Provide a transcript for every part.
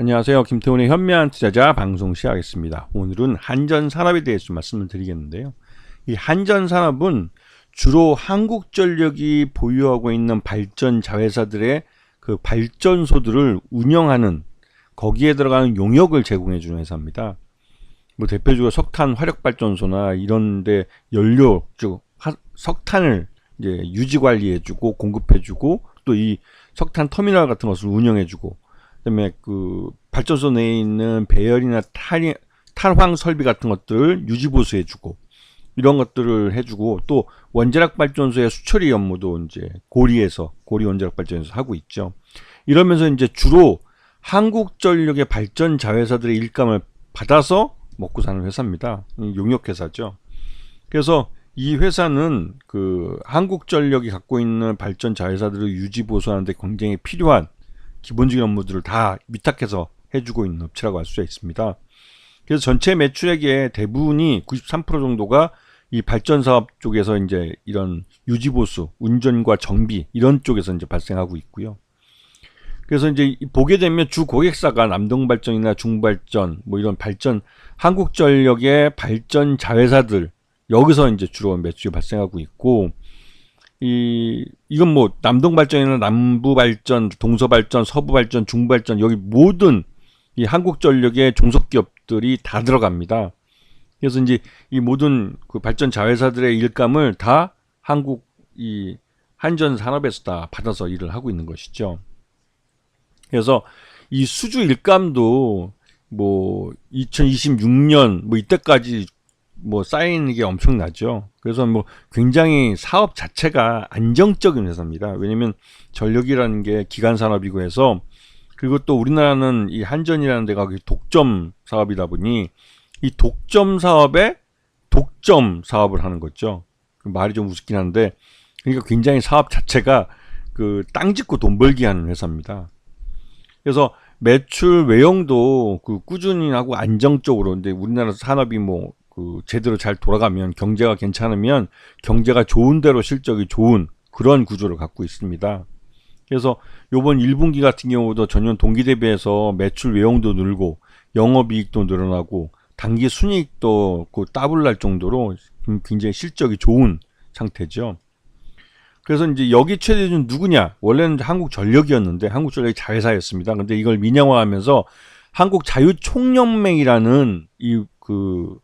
안녕하세요. 김태훈의 현미한 투자자 방송 시작하겠습니다. 오늘은 한전산업에 대해서 말씀을 드리겠는데요. 이 한전산업은 주로 한국전력이 보유하고 있는 발전 자회사들의 그 발전소들을 운영하는 거기에 들어가는 용역을 제공해 주는 회사입니다. 뭐 대표적으로 석탄 화력 발전소나 이런 데 연료 즉 석탄을 이제 유지 관리해 주고 공급해 주고 또 이 석탄 터미널 같은 것을 운영해 주고 그다음에 그 발전소 내에 있는 배열이나 탈, 탈황 설비 같은 것들을 유지 보수해 주고 이런 것들을 해주고 또 원자력 발전소의 수처리 업무도 이제 고리에서 고리 원자력 발전소에서 하고 있죠. 이러면서 이제 주로 한국전력의 발전 자회사들의 일감을 받아서 먹고 사는 회사입니다. 용역 회사죠. 그래서 이 회사는 그 한국전력이 갖고 있는 발전 자회사들을 유지 보수하는데 굉장히 필요한 기본적인 업무들을 다 위탁해서 해주고 있는 업체라고 할 수 있습니다. 그래서 전체 매출액의 대부분이 93% 정도가 이 발전 사업 쪽에서 이제 이런 유지 보수, 운전과 정비 이런 쪽에서 이제 발생하고 있고요. 그래서 이제 보게 되면 주 고객사가 남동발전이나 중발전 뭐 이런 발전 한국전력의 발전 자회사들 여기서 이제 주로 매출이 발생하고 있고 이 이건 뭐 남동 발전이나 남부 발전, 동서 발전, 서부 발전, 중부 발전 여기 모든 이 한국 전력의 종속 기업들이 다 들어갑니다. 그래서 이제 이 모든 그 발전 자회사들의 일감을 다 한국 이 한전 산업에서 다 받아서 일을 하고 있는 것이죠. 그래서 이 수주 일감도 뭐 2026년 뭐 이때까지 뭐 쌓이는 게 엄청나죠. 그래서 뭐 굉장히 사업 자체가 안정적인 회사입니다. 왜냐면 전력이라는 게 기간 산업이고 해서 그리고 또 우리나라는 이 한전이라는 데가 독점 사업이다 보니 이 독점 사업에 독점 사업을 하는 거죠. 그 말이 좀 우습긴 한데 그러니까 굉장히 사업 자체가 그 땅 짓고 돈 벌기 하는 회사입니다. 그래서 매출 외형도 그 꾸준히 하고 안정적으로 근데 우리나라 산업이 뭐 그 제대로 잘 돌아가면 경제가 괜찮으면 경제가 좋은 대로 실적이 좋은 그런 구조를 갖고 있습니다. 그래서 요번 1분기 같은 경우도 전년 동기 대비해서 매출 외형도 늘고 영업이익도 늘어나고 단기 순이익도 그 따블 날 정도로 굉장히 실적이 좋은 상태죠. 그래서 이제 여기 최대주는 누구냐? 원래는 한국전력이었는데 한국전력이 자회사였습니다. 근데 이걸 민영화하면서 한국자유총연맹이라는 이 그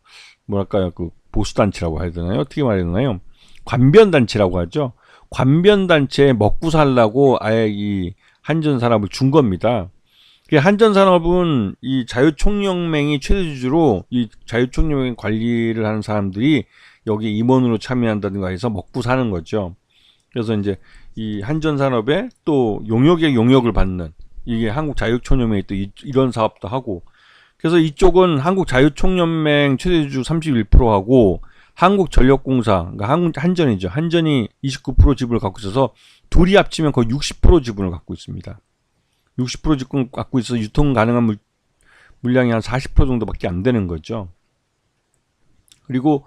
뭐랄까요 그 보수단체라고 해야 되나요? 어떻게 말해야 되나요? 관변단체라고 하죠. 관변단체에 먹고 살라고 아예 이 한전산업을 준 겁니다. 한전산업은 이 자유총연맹이 최대주주로 이 자유총연맹 관리를 하는 사람들이 여기 임원으로 참여한다든가 해서 먹고 사는 거죠. 그래서 이제 이 한전산업에 또 용역의 용역을 받는 이게 한국 자유총연맹이 또 이, 런 사업도 하고 그래서 이쪽은 한국자유총연맹 최대주 31%하고 한국전력공사 그러니까 한, 한전이죠 한전이 29% 지분을 갖고 있어서 둘이 합치면 거의 60% 지분을 갖고 있습니다. 60% 지분 갖고 있어서 유통 가능한 물, 물량이 한 40% 정도밖에 안 되는 거죠. 그리고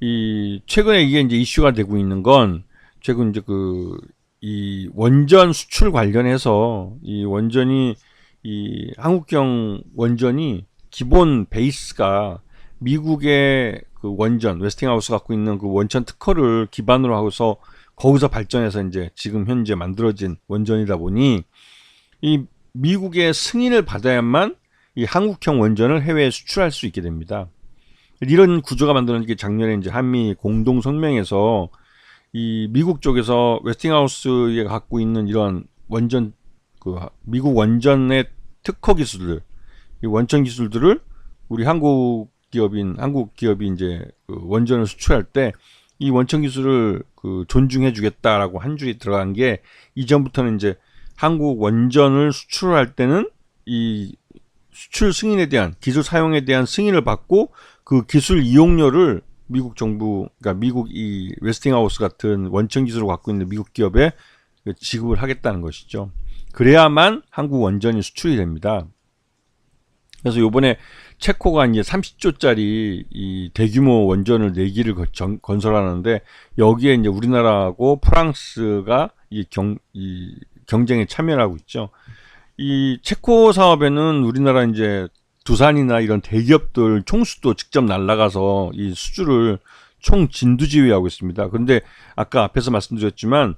이 최근에 이게 이제 이슈가 되고 있는 건 최근 이제 그 이 원전 수출 관련해서 이 원전이 이 한국형 원전이 기본 베이스가 미국의 그 원전 웨스팅하우스 갖고 있는 그 원천 특허를 기반으로 하고서 거기서 발전해서 이제 지금 현재 만들어진 원전이다 보니 이 미국의 승인을 받아야만 이 한국형 원전을 해외에 수출할 수 있게 됩니다. 이런 구조가 만들어진 게 작년에 이제 한미 공동 성명에서 이 미국 쪽에서 웨스팅하우스에 갖고 있는 이런 원전 그 미국 원전의 특허 기술들, 이 원천 기술들을 우리 한국 기업인 한국 기업이 이제 그 원전을 수출할 때 이 원천 기술을 그 존중해 주겠다라고 한 줄이 들어간 게 이전부터는 이제 한국 원전을 수출할 때는 이 수출 승인에 대한 기술 사용에 대한 승인을 받고 그 기술 이용료를 미국 정부, 그러니까 미국 이 웨스팅하우스 같은 원천 기술을 갖고 있는 미국 기업에 지급을 하겠다는 것이죠. 그래야만 한국 원전이 수출이 됩니다. 그래서 요번에 체코가 이제 30조짜리 이 대규모 원전을 내기를 건설하는데 여기에 이제 우리나라하고 프랑스가 이 경, 이 경쟁에 참여하고 있죠. 이 체코 사업에는 우리나라 이제 두산이나 이런 대기업들 총수도 직접 날아가서 이 수주를 총 진두지휘하고 있습니다. 그런데 아까 앞에서 말씀드렸지만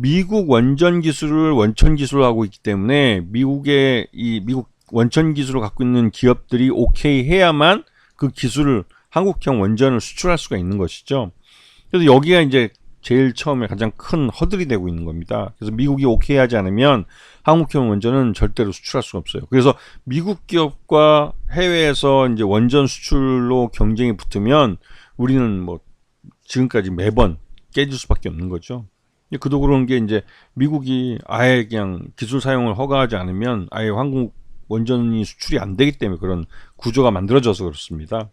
미국 원전 기술을 원천 기술로 하고 있기 때문에 미국의 이 미국 원천 기술을 갖고 있는 기업들이 오케이 해야만 그 기술을 한국형 원전을 수출할 수가 있는 것이죠. 그래서 여기가 이제 제일 처음에 가장 큰 허들이 되고 있는 겁니다. 그래서 미국이 오케이 하지 않으면 한국형 원전은 절대로 수출할 수가 없어요. 그래서 미국 기업과 해외에서 이제 원전 수출로 경쟁이 붙으면 우리는 뭐 지금까지 매번 깨질 수밖에 없는 거죠. 그도 그런 게 이제 미국이 아예 그냥 기술 사용을 허가하지 않으면 아예 한국 원전이 수출이 안 되기 때문에 그런 구조가 만들어져서 그렇습니다.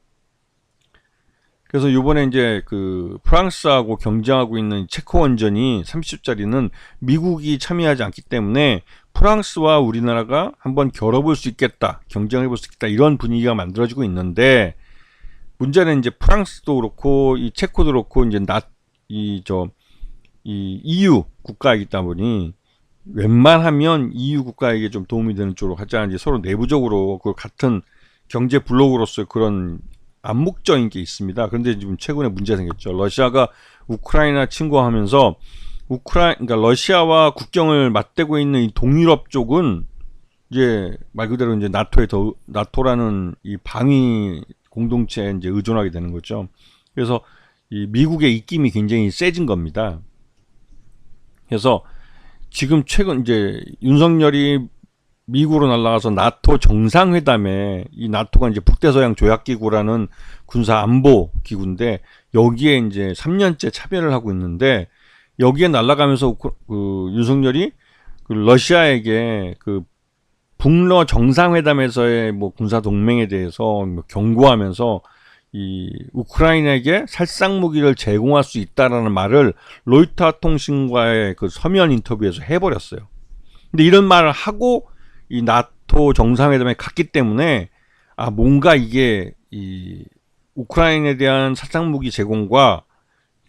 그래서 요번에 이제 그 프랑스하고 경쟁하고 있는 체코 원전이 30조짜리는 미국이 참여하지 않기 때문에 프랑스와 우리나라가 한번 겨뤄볼 수 있겠다, 경쟁해 볼 수 있겠다 이런 분위기가 만들어지고 있는데 문제는 이제 프랑스도 그렇고 이 체코도 그렇고 이제 나 이 저 이 EU 국가이기 보니 웬만하면 EU 국가에게 좀 도움이 되는 쪽으로 하자 이제 서로 내부적으로 그 같은 경제 블록으로서 그런 암묵적인 게 있습니다. 그런데 지금 최근에 문제가 생겼죠. 러시아가 우크라이나 침공하면서 우크라 그러니까 러시아와 국경을 맞대고 있는 이 동유럽 쪽은 이제 말 그대로 이제 나토에 더 나토라는 이 방위 공동체에 이제 의존하게 되는 거죠. 그래서 이 미국의 입김이 굉장히 세진 겁니다. 그래서 지금 최근 이제 윤석열이 미국으로 날아가서 나토 정상회담에 이 나토가 이제 북대서양 조약기구라는 군사 안보 기구인데 여기에 이제 3년째 참여를 하고 있는데 여기에 날아가면서 그, 그 윤석열이 그 러시아에게 그 북러 정상회담에서의 뭐 군사 동맹에 대해서 뭐 경고하면서 이 우크라이나에게 살상 무기를 제공할 수 있다라는 말을 로이터 통신과의 그 서면 인터뷰에서 해버렸어요. 근데 이런 말을 하고 이 나토 정상회담에 갔기 때문에 아 뭔가 이게 이 우크라이나에 대한 살상 무기 제공과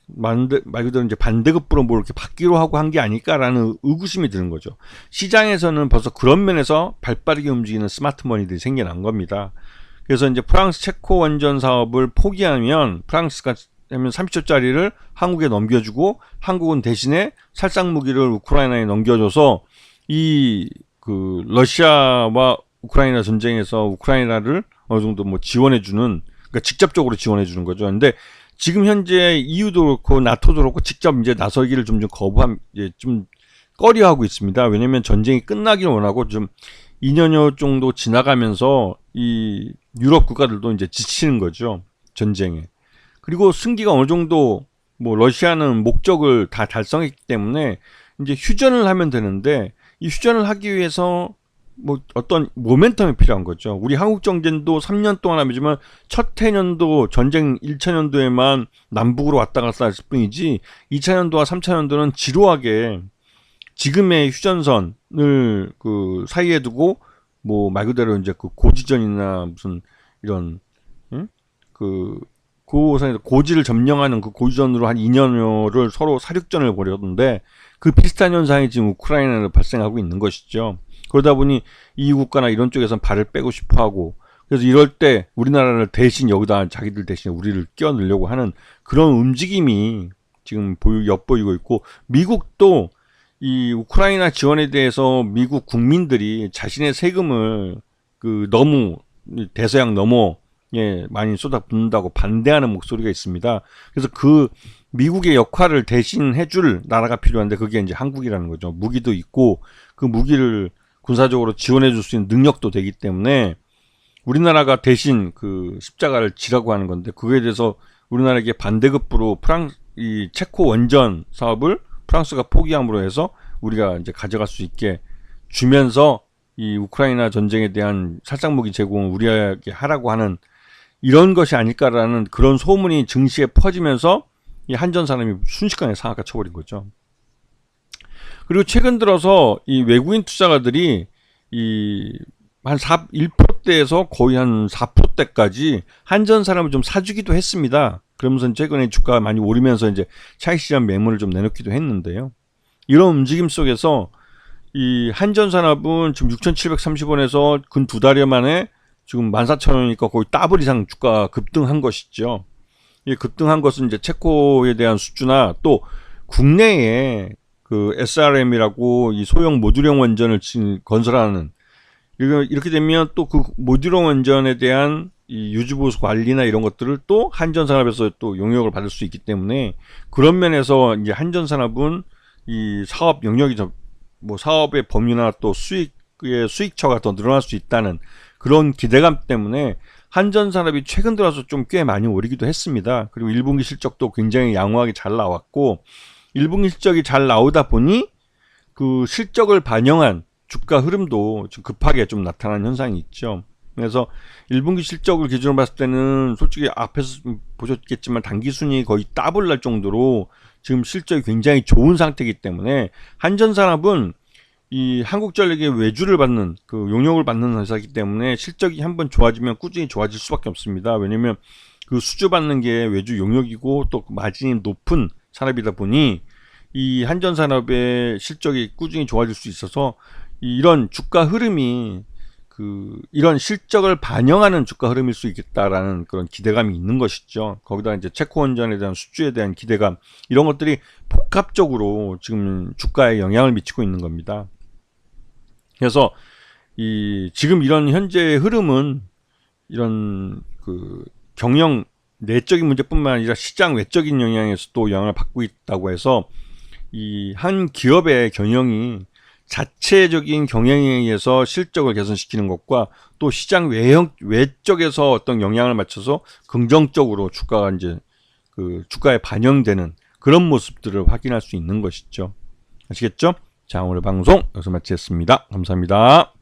말 그대로 이제 반대급부로 뭐 이렇게 받기로 하고 한 게 아닐까라는 의구심이 드는 거죠. 시장에서는 벌써 그런 면에서 발빠르게 움직이는 스마트머니들이 생겨난 겁니다. 그래서 이제 프랑스 체코 원전 사업을 포기하면 프랑스가 하면 30조짜리를 한국에 넘겨주고 한국은 대신에 살상 무기를 우크라이나에 넘겨줘서 이 그 러시아와 우크라이나 전쟁에서 우크라이나를 어느 정도 뭐 지원해주는 그러니까 직접적으로 지원해주는 거죠. 근데 지금 현재 EU도 그렇고 나토도 그렇고 직접 이제 나서기를 좀 좀 거부함 이제 좀 꺼려하고 있습니다. 왜냐하면 전쟁이 끝나길 원하고 좀 2년여 정도 지나가면서 이 유럽 국가들도 이제 지치는 거죠. 전쟁에. 그리고 승기가 어느 정도 뭐 러시아는 목적을 다 달성했기 때문에 이제 휴전을 하면 되는데 이 휴전을 하기 위해서 뭐 어떤 모멘텀이 필요한 거죠. 우리 한국 정전도 3년 동안 하지만 첫 해년도 전쟁 1차 년도에만 남북으로 왔다 갔다 했을 뿐이지 2차 년도와 3차 년도는 지루하게 지금의 휴전선을 그 사이에 두고 뭐 말 그대로 이제 그 고지전이나 무슨 이런 응? 그 고선에서 고지를 점령하는 그 고지전으로 한 2년여를 서로 사륙전을 벌였는데 그 비슷한 현상이 지금 우크라이나에 발생하고 있는 것이죠. 그러다 보니 이 국가나 이런 쪽에선 발을 빼고 싶어 하고 그래서 이럴 때 우리나라를 대신 여기다 자기들 대신 우리를 끼워 넣으려고 하는 그런 움직임이 지금 보유 엿보이고 있고 미국도 이 우크라이나 지원에 대해서 미국 국민들이 자신의 세금을 그 너무 대서양 넘어 예, 많이 쏟아붓는다고 반대하는 목소리가 있습니다. 그래서 그 미국의 역할을 대신 해 줄 나라가 필요한데 그게 이제 한국이라는 거죠. 무기도 있고 그 무기를 군사적으로 지원해 줄 수 있는 능력도 되기 때문에 우리나라가 대신 그 십자가를 지라고 하는 건데 그거에 대해서 우리나라에게 반대급부로 프랑스 이 체코 원전 사업을 프랑스가 포기함으로 해서 우리가 이제 가져갈 수 있게 주면서 이 우크라이나 전쟁에 대한 살상무기 제공을 우리에게 하라고 하는 이런 것이 아닐까라는 그런 소문이 증시에 퍼지면서 이 한전 사람이 순식간에 상한가 쳐버린 거죠. 그리고 최근 들어서 이 외국인 투자가들이 이한 1%대에서 거의 한 4%대까지 한전 사람을 좀 사주기도 했습니다. 그러면서 최근에 주가가 많이 오르면서 이제 차익 시장 매물을 좀 내놓기도 했는데요. 이런 움직임 속에서 이 한전산업은 지금 6,730원에서 근 두 달여 만에 지금 14,000원이니까 거의 더블 이상 주가 급등한 것이죠. 이 급등한 것은 이제 체코에 대한 수주나 또 국내에 그 SRM이라고 이 소형 모듈형 원전을 지- 건설하는 이렇게 되면 또 그 모듈형 원전에 대한 이 유지보수 관리나 이런 것들을 또 한전산업에서 또 용역을 받을 수 있기 때문에 그런 면에서 이제 한전산업은 이 사업 영역이 좀뭐 사업의 범위나 또 수익의 수익처가 더 늘어날 수 있다는 그런 기대감 때문에 한전산업이 최근 들어서 좀 꽤 많이 오르기도 했습니다. 그리고 1분기 실적도 굉장히 양호하게 잘 나왔고 1분기 실적이 잘 나오다 보니 그 실적을 반영한 주가 흐름도 좀 급하게 좀 나타나는 현상이 있죠. 그래서 1분기 실적을 기준으로 봤을 때는 솔직히 앞에서 좀 보셨겠지만 단기 순이 거의 더블 날 정도로 지금 실적이 굉장히 좋은 상태이기 때문에 한전산업은 이 한국전력의 외주를 받는 그 용역을 받는 회사이기 때문에 실적이 한번 좋아지면 꾸준히 좋아질 수밖에 없습니다. 왜냐면 그 수주 받는 게 외주 용역이고 또 마진이 높은 산업이다 보니 이 한전산업의 실적이 꾸준히 좋아질 수 있어서 이- 이런 주가 흐름이 그 이런 실적을 반영하는 주가 흐름일 수 있겠다라는 그런 기대감이 있는 것이죠. 거기다 이제 체코 원전에 대한 수주에 대한 기대감 이런 것들이 복합적으로 지금 주가에 영향을 미치고 있는 겁니다. 그래서 이 지금 이런 현재의 흐름은 이런 그 경영 내적인 문제뿐만 아니라 시장 외적인 영향에서도 영향을 받고 있다고 해서 이 한 기업의 경영이 자체적인 경영에 의해서 실적을 개선시키는 것과 또 시장 외형 외적에서 어떤 영향을 맞춰서 긍정적으로 주가가 이제 그 주가에 반영되는 그런 모습들을 확인할 수 있는 것이죠. 아시겠죠? 자, 오늘 방송 여기서 마치겠습니다. 감사합니다.